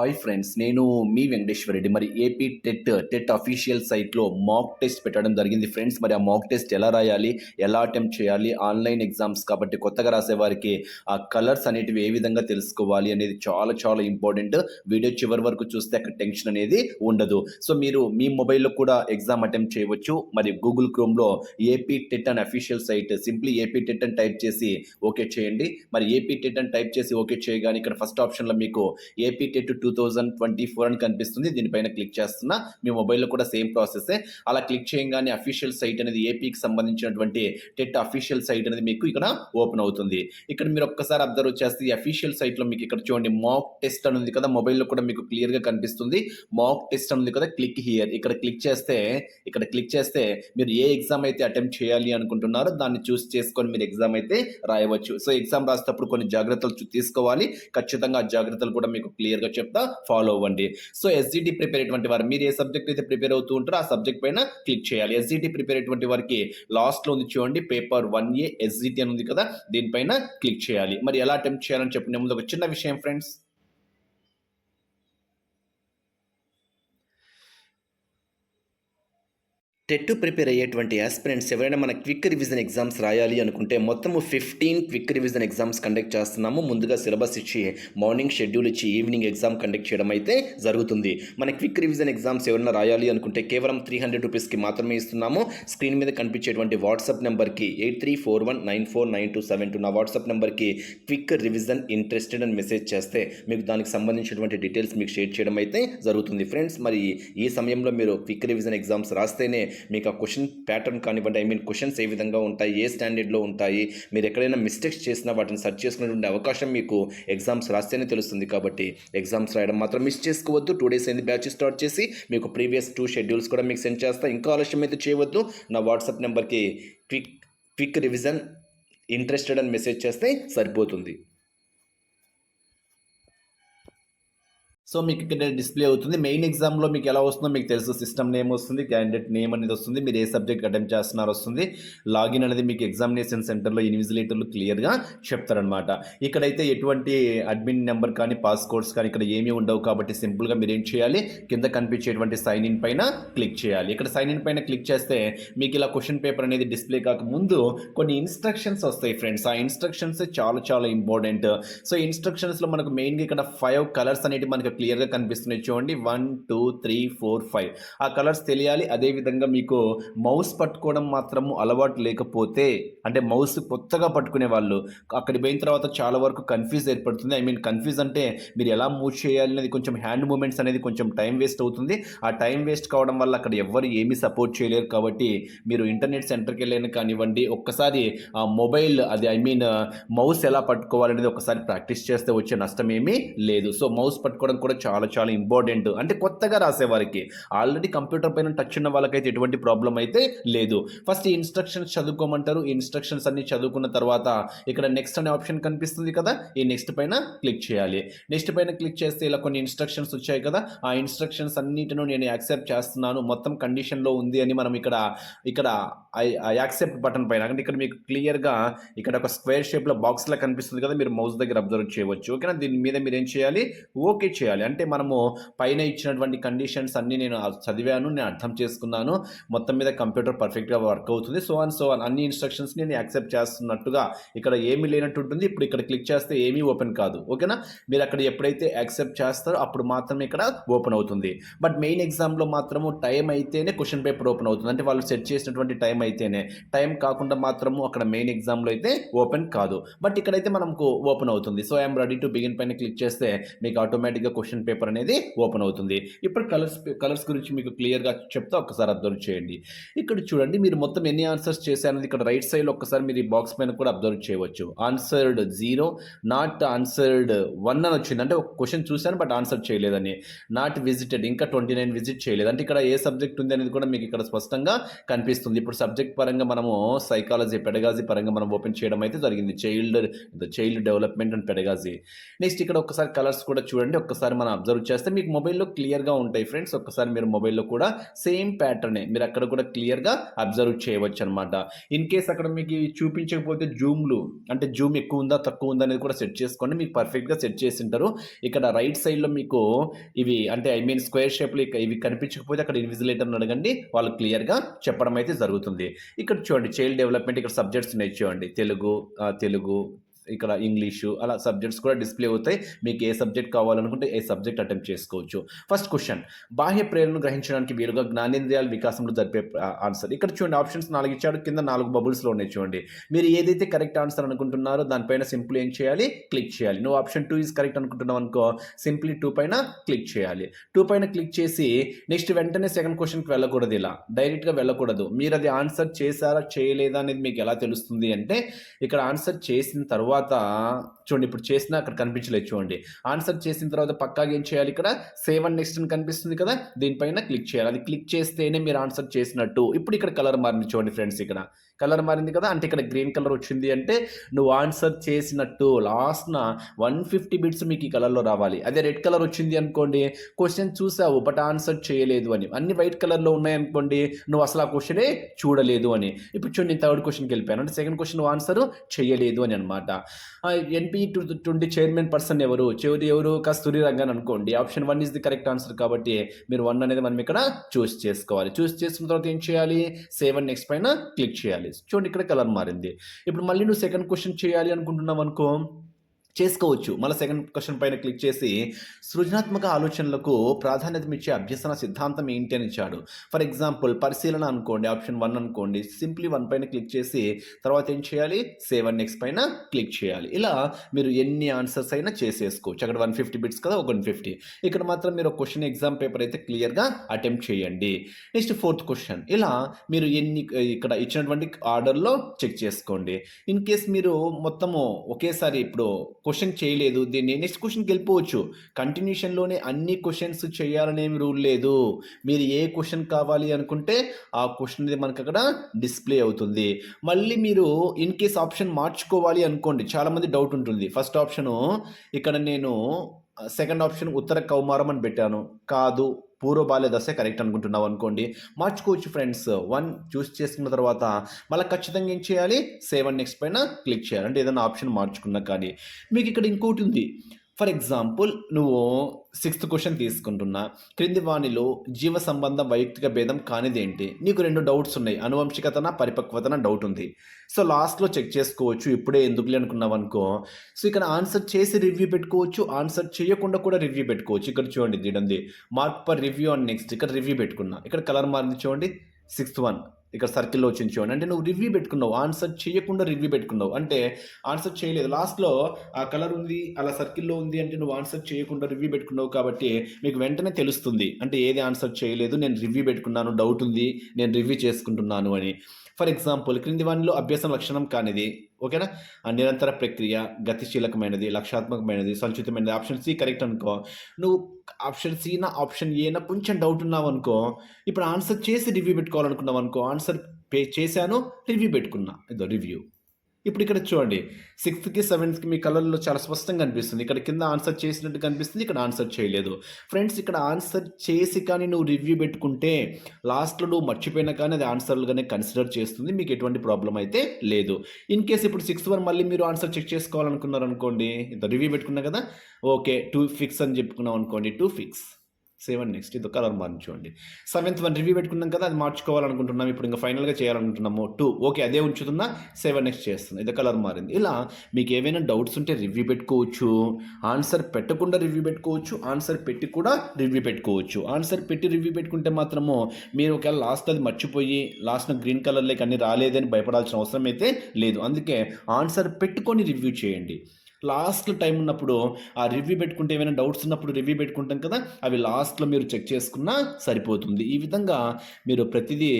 Hi friends నేను మీ వెంకటేశ్వర రెడ్డి. మరి AP TET TET official సైట్లో మాక్ టెస్ట్ పెట్టడం జరిగింది ఫ్రెండ్స్. మరి ఆ మాక్ టెస్ట్ ఎలా రాయాలి ఎలా అటెంప్ట్ చేయాలి ఆన్లైన్ ఎగ్జామ్స్ కాబట్టి కొత్తగా రాసే వారికి ఆ కలర్స్ అనేటివి ఏ విధంగా తెలుసుకోవాలి అనేది చాలా చాలా ఇంపార్టెంట్ వీడియో చివరి వరకు చూస్తే అక్కడ టెన్షన్ అనేది ఉండదు. సో మీరు మీ మొబైల్లో కూడా ఎగ్జామ్ అటెంప్ట్ చేయవచ్చు. మరి గూగుల్ క్రోమ్లో ఏపీ టెట్ అని official site simply AP TET అని టైప్ చేసి ఓకే చేయండి. మరి ఏపీ టెట్ అని టైప్ చేసి ఓకే చేయగానే ఇక్కడ ఫస్ట్ ఆప్షన్లో మీకు AP TET two two thousand twenty four అని కనిపిస్తుంది. దీనిపైన క్లిక్ చేస్తున్నా. మీ మొబైల్లో కూడా సేమ్ ప్రాసెసే. అలా క్లిక్ చేయగానే అఫీషియల్ సైట్ అనేది ఏపీకి సంబంధించినటువంటి టెట్ అఫీషియల్ సైట్ అనేది మీకు ఇక్కడ ఓపెన్ అవుతుంది. ఇక్కడ మీరు ఒక్కసారి అబ్జర్వ్ చేస్తే ఈ అఫీషియల్ సైట్లో మీకు ఇక్కడ చూడండి మాక్ టెస్ట్ అని ఉంది కదా. మొబైల్లో కూడా మీకు క్లియర్గా కనిపిస్తుంది. మాక్ టెస్ట్ అని ఉంది కదా. క్లిక్ హియర్ ఇక్కడ క్లిక్ చేస్తే ఇక్కడ క్లిక్ చేస్తే మీరు ఏ ఎగ్జామ్ అయితే అటెంప్ట్ చేయాలి అనుకుంటున్నారో దాన్ని చూస్ చేసుకొని మీరు ఎగ్జామ్ అయితే రాయవచ్చు. సో ఎగ్జామ్ రాసేటప్పుడు కొన్ని జాగ్రత్తలు చూ- తీసుకోవాలి. ఖచ్చితంగా ఆ జాగ్రత్తలు కూడా మీకు క్లియర్గా చెప్తా. ఫాలో అవ్వండి. సో ఎస్జిటి ప్రిపేర్ అయ్యేటువంటి వారు మీరు ఏ సబ్జెక్ట్ అయితే ప్రిపేర్ అవుతూ ఉంటారో ఆ సబ్జెక్ట్ పైన క్లిక్ చేయాలి. ఎస్జిటి ప్రిపేర్ అయ్యేటువంటి వారికి లాస్ట్లో ఉంది చూడండి పేపర్ వన్ ఏ ఎస్జిటి అని ఉంది కదా దీనిపైన క్లిక్ చేయాలి. మరి ఎలా అటెంప్ట్ చేయాలని చెప్పిన ముందు ఒక చిన్న విషయం ఫ్రెండ్స్ టెట్ ప్రిపేర్ అయ్యేటువంటి ఆస్పిరెంట్స్ ఎవరైనా మన క్విక్ రివిజన్ ఎగ్జామ్స్ రాయాలి అనుకుంటే మొత్తము fifteen quick revision exams conduct చేస్తున్నాము. ముందుగా సిలబస్ ఇచ్చి మార్నింగ్ షెడ్యూల్ ఇచ్చి ఈవినింగ్ ఎగ్జామ్ కండక్ట్ చేయడం అయితే జరుగుతుంది. మన క్విక్ రివిజన్ ఎగ్జామ్స్ ఎవరైనా రాయాలి అనుకుంటే కేవలం త్రీ హండ్రెడ్ రూపీస్కి మాత్రమే ఇస్తున్నాము. స్క్రీన్ మీద కనిపించేటువంటి వాట్సాప్ నెంబర్కి eight three four one nine four nine two seven two నా వాట్సాప్ నెంబర్కి క్విక్ రివిజన్ ఇంట్రెస్టెడ్ అని మెసేజ్ చేస్తే మీకు దానికి సంబంధించినటువంటి డీటెయిల్స్ మీకు షేర్ చేయడం అయితే జరుగుతుంది. ఫ్రెండ్స్ మరి ఈ సమయంలో మీరు క్విక్ రివిజన్ ఎగ్జామ్స్ రాస్తేనే మీకు ఆ క్వశ్చన్ ప్యాటర్న్ కానివ్వండి ఐ మీన్ క్వశ్చన్స్ ఏ విధంగా ఉంటాయి ఏ స్టాండర్డ్లో ఉంటాయి మీరు ఎక్కడైనా మిస్టేక్స్ చేసినా వాటిని సెర్చ్ చేసుకునేటువంటి అవకాశం మీకు ఎగ్జామ్స్ రాస్తేనే తెలుస్తుంది కాబట్టి ఎగ్జామ్స్ రాయడం మాత్రం మిస్ చేసుకోవద్దు. టూ డేస్ అయింది బ్యాచ్ స్టార్ట్ చేసి మీకు ప్రీవియస్ టూ షెడ్యూల్స్ కూడా మీకు సెండ్ చేస్తా. ఇంకా ఆలస్యం అయితే చేయవద్దు. నా వాట్సాప్ నెంబర్కి క్విక్ క్విక్ రివిజన్ ఇంట్రెస్టెడ్ అని మెసేజ్ చేస్తే సరిపోతుంది. సో మీకు ఇక్కడ డిస్ప్లే అవుతుంది. మెయిన్ ఎగ్జామ్లో మీకు ఎలా వస్తుందో మీకు తెలుసు. సిస్టమ్ నేమ్ వస్తుంది క్యాండిడేట్ నేమ్ అనేది వస్తుంది. మీరు ఏ సబ్జెక్ట్ అటెంప్ట్ చేస్తున్నారో వస్తుంది. లాగిన్ అనేది మీకు ఎగ్జామినేషన్ సెంటర్లో ఇన్విజిలేటర్లు క్లియర్గా చెప్తారనమాట ఇక్కడైతే ఎటువంటి అడ్మిన్ నెంబర్ కానీ పాస్కోడ్స్ కానీ ఇక్కడ ఏమీ ఉండవు కాబట్టి సింపుల్గా మీరు ఏం చేయాలి? కింద కనిపించేటువంటి సైన్ ఇన్ పైన క్లిక్ చేయాలి. ఇక్కడ సైన్ ఇన్ పైన క్లిక్ చేస్తే మీకు ఇలా క్వశ్చన్ పేపర్ అనేది డిస్ప్లే కాకముందు కొన్ని ఇన్స్ట్రక్షన్స్ వస్తాయి ఫ్రెండ్స్ ఆ ఇన్స్ట్రక్షన్స్ చాలా చాలా ఇంపార్టెంట్ సో ఇన్స్ట్రక్షన్స్లో మనకు మెయిన్గా ఇక్కడ ఫైవ్ కలర్స్ అనేవి మనకు క్లియర్గా కనిపిస్తున్నాయి. చూడండి. One two three four five. ఆ కలర్స్ తెలియాలి. అదేవిధంగా మీకు మౌస్ పట్టుకోవడం మాత్రము అలవాటు లేకపోతే అంటే మౌస్ కొత్తగా పట్టుకునే వాళ్ళు అక్కడికి పోయిన తర్వాత చాలా వరకు కన్ఫ్యూజ్ ఏర్పడుతుంది. ఐ మీన్ కన్ఫ్యూజ్ అంటే మీరు ఎలా మూవ్ చేయాలి అనేది కొంచెం హ్యాండ్ మూమెంట్స్ అనేది కొంచెం టైం వేస్ట్ అవుతుంది. ఆ టైం వేస్ట్ కావడం వల్ల అక్కడ ఎవ్వరు ఏమీ సపోర్ట్ చేయలేరు కాబట్టి మీరు ఇంటర్నెట్ సెంటర్కి వెళ్ళిన కానివ్వండి ఒక్కసారి ఆ మొబైల్ అది ఐ మీన్ మౌస్ ఎలా పట్టుకోవాలనేది ఒకసారి ప్రాక్టీస్ చేస్తే వచ్చే నష్టం ఏమీ లేదు. సో మౌస్ పట్టుకోవడం కూడా చాలా చాలా ఇంపార్టెంట్ అంటే కొత్తగా రాసేవారికి. ఆల్రెడీ కంప్యూటర్ పైన టచ్ ఉన్న వాళ్ళకైతే ఎటువంటి ప్రాబ్లం అయితే లేదు. ఫస్ట్ ఈ ఇన్స్ట్రక్షన్స్ చదువుకోమంటారు. ఈ ఇన్స్ట్రక్షన్స్ అన్ని చదువుకున్న తర్వాత ఇక్కడ నెక్స్ట్ అనే ఆప్షన్ కనిపిస్తుంది కదా. ఈ నెక్స్ట్ పైన క్లిక్ చేయాలి. నెక్స్ట్ పైన క్లిక్ చేస్తే ఇలా కొన్ని ఇన్స్ట్రక్షన్స్ వచ్చాయి కదా. ఆ ఇన్స్ట్రక్షన్స్ అన్నిటిను నేను యాక్సెప్ట్ చేస్తున్నాను. మొత్తం కండిషన్లో ఉంది అని మనం ఇక్కడ ఇక్కడ యాక్సెప్ట్ బటన్ పైన. అంటే ఇక్కడ మీకు క్లియర్గా ఇక్కడ ఒక స్క్వేర్ షేప్లో బాక్స్లా కనిపిస్తుంది కదా. మీరు మౌస్ దగ్గర అబ్జర్వ్ చేయవచ్చు. ఓకేనా దీని మీద మీరు ఏం చేయాలి? ఓకే చేయాలి. అంటే మనము పైన ఇచ్చినటువంటి కండిషన్స్ అన్నీ నేను చదివాను నేను అర్థం చేసుకున్నాను. మొత్తం మీద కంప్యూటర్ పర్ఫెక్ట్గా వర్క్ అవుతుంది. సో అండ్ సో అన్ని ఇన్స్ట్రక్షన్స్ నేను యాక్సెప్ట్ చేస్తున్నట్టుగా ఇక్కడ ఏమీ లేనట్టు ఉంటుంది. ఇప్పుడు ఇక్కడ క్లిక్ చేస్తే ఏమీ ఓపెన్ కాదు. ఓకేనా మీరు అక్కడ ఎప్పుడైతే యాక్సెప్ట్ చేస్తారో అప్పుడు మాత్రమే ఇక్కడ ఓపెన్ అవుతుంది. బట్ మెయిన్ ఎగ్జామ్లో మాత్రము టైం అయితేనే క్వశ్చన్ పేపర్ ఓపెన్ అవుతుంది. అంటే వాళ్ళు సెట్ చేసినటువంటి టైం అయితేనే. టైం కాకుండా మాత్రము అక్కడ మెయిన్ ఎగ్జామ్లో అయితే ఓపెన్ కాదు. బట్ ఇక్కడైతే మనకు ఓపెన్ అవుతుంది. So I'm ready to begin పైన క్లిక్ చేస్తే మీకు ఆటోమేటిక్గా క్వశ్చన్ పేపర్ అనేది ఓపెన్ అవుతుంది. ఇప్పుడు కలర్స్ కలర్స్ గురించి మీకు క్లియర్గా చెప్తే ఒకసారి అబ్జర్వ్ చేయండి. ఇక్కడ చూడండి మీరు మొత్తం ఎన్ని ఆన్సర్స్ చేశారనేది ఇక్కడ రైట్ సైడ్లో ఒకసారి మీరు ఈ బాక్స్ పైన కూడా అబ్జర్వ్ చేయవచ్చు. Answered zero not answered one అని వచ్చింది. అంటే ఒక క్వశ్చన్ చూశాను బట్ ఆన్సర్ చేయలేదని. నాట్ విజిటెడ్ ఇంకా ట్వంటీ నైన్ విజిట్ చేయలేదు. అంటే ఇక్కడ ఏ సబ్జెక్ట్ ఉంది అనేది కూడా మీకు ఇక్కడ స్పష్టంగా కనిపిస్తుంది. ఇప్పుడు సబ్జెక్ట్ పరంగా మనము సైకాలజీ పెడగాజీ పరంగా మనం ఓపెన్ చేయడం అయితే జరిగింది. Child child development and pedagogy. Next ఇక్కడ ఒక్కసారి కలర్స్ కూడా చూడండి. ఒక్కసారి మనం అబ్జర్వ్ చేస్తే మీకు మొబైల్లో క్లియర్గా ఉంటాయి ఫ్రెండ్స్. ఒక్కసారి మీరు మొబైల్లో కూడా సేమ్ ప్యాటర్నే మీరు అక్కడ కూడా క్లియర్గా అబ్జర్వ్ చేయవచ్చు అనమాట ఇన్ కేస్ అక్కడ మీకు చూపించకపోతే జూమ్లు అంటే జూమ్ ఎక్కువ ఉందా తక్కువ ఉందా అనేది కూడా సెట్ చేసుకోండి. మీకు పర్ఫెక్ట్గా సెట్ చేసి ఉంటారు ఇక్కడ రైట్ సైడ్లో మీకు ఇవి అంటే ఐ మీన్ స్క్వేర్ షేప్లో ఇవి కనిపించకపోతే అక్కడ ఇన్విజిలేటర్ని అడగండి. వాళ్ళు క్లియర్గా చెప్పడం అయితే జరుగుతుంది. ఇక్కడ చూడండి చైల్డ్ డెవలప్మెంట్ ఇక్కడ సబ్జెక్ట్స్ ఉన్నాయి చూడండి. తెలుగు తెలుగు ఇక్కడ ఇంగ్లీషు అలా సబ్జెక్ట్స్ కూడా డిస్ప్లే అవుతాయి. మీకు ఏ సబ్జెక్ట్ కావాలనుకుంటే ఏ సబ్జెక్ట్ అటెంప్ట్ చేసుకోవచ్చు. First question. బాహ్య ప్రేరణను గ్రహించడానికి వీలుగా జ్ఞానేంద్రియాల వికాసంలో జరిపే ఆన్సర్. ఇక్కడ చూడండి ఆప్షన్స్ నాలుగు ఇచ్చాడు. కింద నాలుగు బబుల్స్లో ఉన్నాయి చూడండి. మీరు ఏదైతే కరెక్ట్ ఆన్సర్ అనుకుంటున్నారో దానిపైన సింపుల్ ఏం చేయాలి? క్లిక్ చేయాలి. నువ్వు ఆప్షన్ టూ ఈజ్ కరెక్ట్ అనుకుంటున్నావు అనుకో సింప్లీ టూ పైన క్లిక్ చేయాలి. టూ పైన క్లిక్ చేసి నెక్స్ట్ వెంటనే సెకండ్ క్వశ్చన్కి వెళ్ళకూడదు ఇలా. డైరెక్ట్గా వెళ్ళకూడదు. మీరు అది ఆన్సర్ చేశారా చేయలేదా అనేది మీకు ఎలా తెలుస్తుంది అంటే ఇక్కడ ఆన్సర్ చేసిన తర్వాత తర్వాత చూడండి ఇప్పుడు చేసినా అక్కడ కనిపించలేదు చూడండి. ఆన్సర్ చేసిన తర్వాత పక్కాగా ఏం చేయాలి ఇక్కడ? సేవ్ అండ్ నెక్స్ట్ అని కనిపిస్తుంది కదా దీనిపైన క్లిక్ చేయాలి. అది క్లిక్ చేస్తేనే మీరు ఆన్సర్ చేసినట్టు. ఇప్పుడు ఇక్కడ కలర్ మారింది చూడండి ఫ్రెండ్స్ ఇక్కడ. కలర్ మారింది కదా అంటే ఇక్కడ గ్రీన్ కలర్ వచ్చింది అంటే నువ్వు ఆన్సర్ చేసినట్టు లాస్ట్న వన్ ఫిఫ్టీ బిట్స్ మీకు ఈ కలర్లో రావాలి. అదే రెడ్ కలర్ వచ్చింది అనుకోండి క్వశ్చన్ చూసావు బట్ ఆన్సర్ చేయలేదు అని. అన్ని వైట్ కలర్లో ఉన్నాయనుకోండి నువ్వు అసలు ఆ క్వశ్చనే చూడలేదు అని. ఇప్పుడు చూడండి నేను థర్డ్ క్వశ్చన్కి వెళ్ళిపోయాను. అంటే సెకండ్ క్వశ్చన్ నువ్వు ఆన్సర్ చేయలేదు అని అనమాట ఎన్పి ట్వంటీ చైర్మన్ పర్సన్ ఎవరు? చివరి ఎవరు? కస్తూరి రంగన్ అనుకోండి. Option one is the correct answer కాబట్టి మీరు వన్ అనేది మనం ఇక్కడ చూస్ చేసుకోవాలి. చూస్ చేసుకున్న తర్వాత ఏం చేయాలి? సెవెన్ నెక్స్ట్ పైన క్లిక్ చేయాలి. చూడండి ఇక్కడ కలర్ మారింది. ఇప్పుడు మళ్ళీ నువ్వు సెకండ్ క్వశ్చన్ చేయాలి అనుకుంటున్నావు అనుకో చేసుకోవచ్చు. మళ్ళీ సెకండ్ క్వశ్చన్ పైన క్లిక్ చేసి సృజనాత్మక ఆలోచనలకు ప్రాధాన్యత ఇచ్చే అభ్యసన సిద్ధాంతం ఏంటి అని ఇచ్చాడు. ఫర్ ఎగ్జాంపుల్ పరిశీలన అనుకోండి ఆప్షన్ వన్ అనుకోండి సింప్లీ వన్ పైన క్లిక్ చేసి తర్వాత ఏం చేయాలి? సేవ్ అండ్ నెక్స్ట్ పైన క్లిక్ చేయాలి. ఇలా మీరు ఎన్ని ఆన్సర్స్ అయినా చేసేసుకోవచ్చు. అక్కడ వన్ ఫిఫ్టీ బిట్స్ కదా ఒక వన్ ఫిఫ్టీ ఇక్కడ మాత్రం మీరు క్వశ్చన్ ఎగ్జామ్ పేపర్ అయితే క్లియర్గా అటెంప్ట్ చేయండి. నెక్స్ట్ ఫోర్త్ క్వశ్చన్ ఇలా మీరు ఎన్ని ఇక్కడ ఇచ్చినటువంటి ఆర్డర్లో చెక్ చేసుకోండి. ఇన్ కేస్ మీరు మొత్తము ఒకేసారి ఇప్పుడు క్వశ్చన్ చేయలేదు. దీన్ని నెక్స్ట్ క్వశ్చన్కి వెళ్ళిపోవచ్చు. కంటిన్యూషన్లోనే అన్ని క్వశ్చన్స్ చేయాలనేమి రూల్ లేదు. మీరు ఏ క్వశ్చన్ కావాలి అనుకుంటే ఆ క్వశ్చన్ అనేది మనకు అక్కడ డిస్ప్లే అవుతుంది. మళ్ళీ మీరు ఇన్ కేస్ ఆప్షన్ మార్చుకోవాలి అనుకోండి. చాలామంది డౌట్ ఉంటుంది. ఫస్ట్ ఆప్షను ఇక్కడ నేను సెకండ్ ఆప్షన్ ఉత్తర కౌమారం అని పెట్టాను. కాదు. పూర్వ బాల్య దశ కరెక్ట్ అనుకుంటున్నావు అనుకోండి. మార్చుకోవచ్చు ఫ్రెండ్స్ వన్ చూస్ చేసుకున్న తర్వాత మళ్ళీ ఖచ్చితంగా ఏం చేయాలి? సేవ్ అండ్ నెక్స్ట్ పైన క్లిక్ చేయాలి. అంటే ఏదైనా ఆప్షన్ మార్చుకున్నా కానీ. మీకు ఇక్కడ ఇంకోటి ఉంది. ఫర్ ఎగ్జాంపుల్ నువ్వు సిక్స్త్ క్వశ్చన్ తీసుకుంటున్నా. క్రింది వాణిలో జీవ సంబంధం వైయక్తిక భేదం కానిదేంటి? నీకు రెండు డౌట్స్ ఉన్నాయి. అనువంశికతన పరిపక్వతన డౌట్ ఉంది. సో లాస్ట్లో చెక్ చేసుకోవచ్చు. ఇప్పుడే ఎందుకులే అనుకున్నావు అనుకో. సో ఇక్కడ ఆన్సర్ చేసి రివ్యూ పెట్టుకోవచ్చు. ఆన్సర్ చేయకుండా కూడా రివ్యూ పెట్టుకోవచ్చు. ఇక్కడ చూడండి దీడంది. Mark per review and next ఇక్కడ రివ్యూ పెట్టుకున్నా. ఇక్కడ కలర్ మారింది చూడండి. సిక్స్త్ వన్ ఇక్కడ సర్కిల్లో వచ్చింది చూడండి. అంటే నువ్వు రివ్యూ పెట్టుకున్నావు. ఆన్సర్ చేయకుండా రివ్యూ పెట్టుకున్నావు. అంటే ఆన్సర్ చేయలేదు. లాస్ట్లో ఆ కలర్ ఉంది అలా సర్కిల్లో ఉంది అంటే నువ్వు ఆన్సర్ చేయకుండా రివ్యూ పెట్టుకున్నావు కాబట్టి మీకు వెంటనే తెలుస్తుంది. అంటే ఏది ఆన్సర్ చేయలేదు నేను రివ్యూ పెట్టుకున్నాను డౌట్ ఉంది నేను రివ్యూ చేసుకుంటున్నాను అని. ఫర్ ఎగ్జాంపుల్ క్రింది వానిలో అభ్యాసం లక్షణం కానిది. ఓకేనా? ఆ నిరంతర ప్రక్రియ గతిశీలకమైనది లక్షాత్మకమైనది సంచితమైనది. ఆప్షన్ సి కరెక్ట్ అనుకో. నువ్వు ఆప్షన్ సినా ఆప్షన్ ఏనా కొంచెం డౌట్ ఉన్నావు అనుకో ఇప్పుడు ఆన్సర్ చేసి రివ్యూ పెట్టుకోవాలనుకున్నావు అనుకో ఆన్సర్ పే చేశాను రివ్యూ పెట్టుకున్నా. ఇదో రివ్యూ ఇప్పుడు ఇక్కడ చూడండి సిక్స్త్కి సెవెంత్కి మీ కలర్లో చాలా స్పష్టంగా కనిపిస్తుంది ఇక్కడ కింద ఆన్సర్ చేసినట్టు కనిపిస్తుంది. ఇక్కడ ఆన్సర్ చేయలేదు. ఫ్రెండ్స్ ఇక్కడ ఆన్సర్ చేసి కానీ నువ్వు రివ్యూ పెట్టుకుంటే లాస్ట్లో నువ్వు మర్చిపోయినా కానీ అది ఆన్సర్లుగానే కన్సిడర్ చేస్తుంది. మీకు ఎటువంటి ప్రాబ్లం అయితే లేదు. ఇన్ కేస్ ఇప్పుడు సిక్స్త్ వన్ మళ్ళీ మీరు ఆన్సర్ చెక్ చేసుకోవాలనుకున్నారు అనుకోండి ఇంత రివ్యూ పెట్టుకున్నా కదా ఓకే టూ ఫిక్స్ అని చెప్పుకున్నాం అనుకోండి టూ ఫిక్స్. సెవెన్ నెక్స్ట్ ఇది కలర్ మార్చుకోండి. సెవెంత్ వన్ రివ్యూ పెట్టుకున్నాం కదా అది మార్చుకోవాలనుకుంటున్నాం. ఇప్పుడు ఇంకా ఫైనల్గా చేయాలనుకుంటున్నాము. టూ ఓకే అదే ఉంచుతున్నా సెవెన్ నెక్స్ట్ చేస్తున్నా. ఇది కలర్ మారింది. ఇలా మీకు ఏవైనా డౌట్స్ ఉంటే రివ్యూ పెట్టుకోవచ్చు. ఆన్సర్ పెట్టకుండా రివ్యూ పెట్టుకోవచ్చు. ఆన్సర్ పెట్టి కూడా రివ్యూ పెట్టుకోవచ్చు. ఆన్సర్ పెట్టి రివ్యూ పెట్టుకుంటే మాత్రము మీరు ఒకవేళ లాస్ట్ అది మర్చిపోయి లాస్ట్న గ్రీన్ కలర్లోకి అన్ని రాలేదని భయపడాల్సిన అవసరం అయితే లేదు. అందుకే ఆన్సర్ పెట్టుకొని రివ్యూ చేయండి. లాస్ట్ టైం ఉన్నప్పుడు ఆ రివ్యూ పెట్టుకుంటే ఏమైనా డౌట్స్ ఉన్నప్పుడు రివ్యూ పెట్టుకుంటాం కదా అవి లాస్ట్లో మీరు చెక్ చేసుకున్నా సరిపోతుంది. ఈ విధంగా మీరు ప్రతిదీ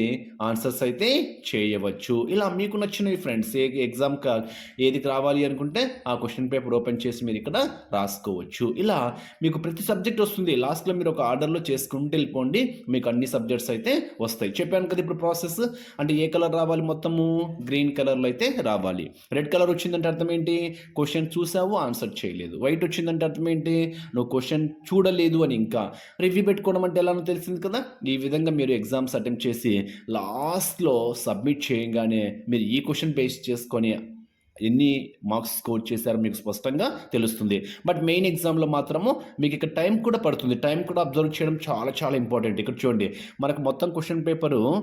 ఆన్సర్స్ అయితే చేయవచ్చు. ఇలా మీకు నచ్చినవి ఫ్రెండ్స్ ఏ ఎగ్జామ్ కా ఏది రావాలి అనుకుంటే ఆ క్వశ్చన్ పేపర్ ఓపెన్ చేసి మీరు ఇక్కడ రాసుకోవచ్చు. ఇలా మీకు ప్రతి సబ్జెక్ట్ వస్తుంది. లాస్ట్లో మీరు ఒక ఆర్డర్లో చేసుకుంటూ వెళ్ళిపోండి. మీకు అన్ని సబ్జెక్ట్స్ అయితే వస్తాయి. చెప్పాను కదా ఇప్పుడు ప్రాసెస్ అంటే ఏ కలర్ రావాలి మొత్తము? గ్రీన్ కలర్లో అయితే రావాలి. రెడ్ కలర్ వచ్చిందంటే అర్థం ఏంటి? క్వశ్చన్ చూసి చూసావు ఆన్సర్ చేయలేదు. వైట్ వచ్చిందంటే అర్థం ఏంటి? నువ్వు క్వశ్చన్ చూడలేదు అని ఇంకా. రివ్యూ పెట్టుకోవడం అంటే ఎలానో తెలిసింది కదా? ఈ విధంగా మీరు ఎగ్జామ్స్ అటెంప్ట్ చేసి లాస్ట్లో సబ్మిట్ చేయగానే మీరు ఈ క్వశ్చన్ బేస్ చేసుకొని ఎన్ని మార్క్స్ స్కోర్ చేశారో మీకు స్పష్టంగా తెలుస్తుంది. బట్ మెయిన్ ఎగ్జామ్లో మాత్రము మీకు ఇక్కడ టైం కూడా పడుతుంది. టైం కూడా అబ్జర్వ్ చేయడం చాలా చాలా ఇంపార్టెంట్ ఇక్కడ చూడండి. మనకు మొత్తం question paper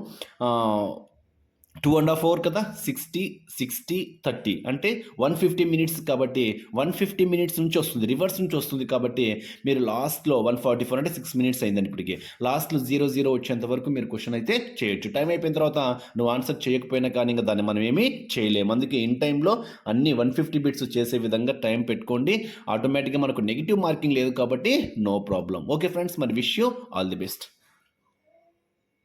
two and half hour కదా? సిక్స్టీ సిక్స్టీ థర్టీ అంటే వన్ ఫిఫ్టీ మినిట్స్ కాబట్టి వన్ ఫిఫ్టీ మినిట్స్ నుంచి వస్తుంది. రివర్స్ నుంచి వస్తుంది కాబట్టి మీరు లాస్ట్లో వన్ ఫార్టీ ఫోర్ అంటే సిక్స్ మినిట్స్ అయిందండి ఇప్పటికి. లాస్ట్లో జీరో జీరో వచ్చేంత వరకు మీరు క్వశ్చన్ అయితే చేయొచ్చు. టైం అయిపోయిన తర్వాత నువ్వు ఆన్సర్ చేయకపోయినా కానీ ఇంకా దాన్ని మనం ఏమీ చేయలేము. అందుకే ఇన్ టైంలో అన్ని వన్ ఫిఫ్టీ బిట్స్ చేసే విధంగా టైం పెట్టుకోండి. ఆటోమేటిక్గా మనకు నెగిటివ్ మార్కింగ్ లేదు కాబట్టి నో ప్రాబ్లం ఓకే ఫ్రెండ్స్ మరి wish you all the best